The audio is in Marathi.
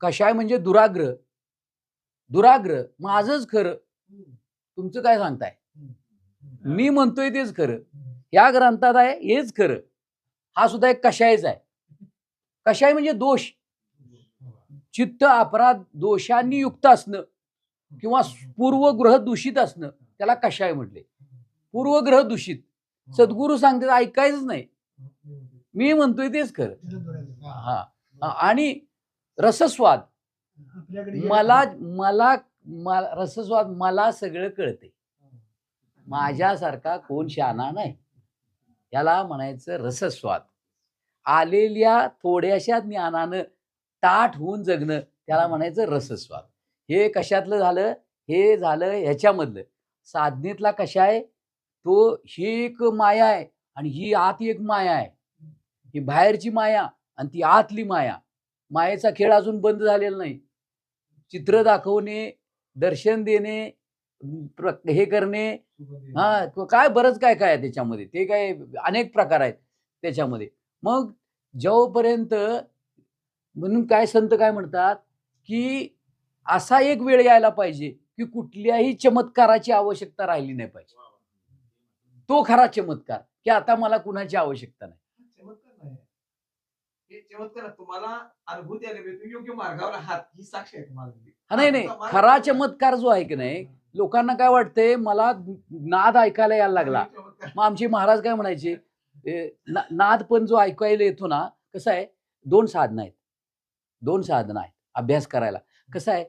कशाय म्हणजे दुराग्रह. दुराग्रह माझंच खरं. तुमचं काय सांगताय? मी म्हणतोय तेच खरं. या ग्रंथात आहे हेच खरं. हा सुद्धा एक कशायच आहे. कशाय म्हणजे दोष. चित्त अपराध दोषांनी युक्त असणं किंवा पूर्वग्रह दूषित असणं त्याला कशाय म्हटले. पूर्वग्रह दूषित. सद्गुरू सांगते ऐकायच नाही. मी म्हणतोय तेच खरं. हा. आणि रसस्वाद. मला मला रसस्वाद मला सगळं कळते. माझ्यासारखा कोण शाना नाही. याला म्हणायचं रसस्वाद. आलेल्या थोड्याशा ज्ञानानं ताठ होऊन जगणं त्याला म्हणायचं रसस्वाद. हे कशातलं झालं? हे झालं ह्याच्यामधलं. साधनेतला कशा आहे? तो ही एक माया आहे आणि ही आत एक माया आहे. ही बाहेरची माया आणि ती आतली माया. मायेचा खेळ अजून बंद झालेला नाही. चित्र दाखवणे दर्शन देणे प्र- हे करणे हा काय बरंच काय काय आहे त्याच्यामध्ये. ते काय अनेक प्रकार आहेत त्याच्यामध्ये. मग जेव्हापर्यंत म्हणून काय संत काय म्हणतात की असा एक वेळ यायला पाहिजे की कुठल्याही चमत्काराची आवश्यकता राहिली नाही पाहिजे. तो खरा चमत्कार की आता मला कुणाची आवश्यकता नाही. चमत्कार आहे. तुम्हाला अनुभूती आली पाहिजे. तुम्ही योग्य मार्गावर आहात ही साक्ष आहे तुम्हाला हा, नाही नाही खरा. चमत्कार जो आहे की नाही लोकांना काय वाटतंय मला नाद ऐकायला यायला लागला. मग आमचे महाराज काय म्हणायचे नाद पण जो ऐकायला येतो ना कसं आहे दोन साधनं आहेत दोन साधनं आहेत अभ्यास करायला कसं आहे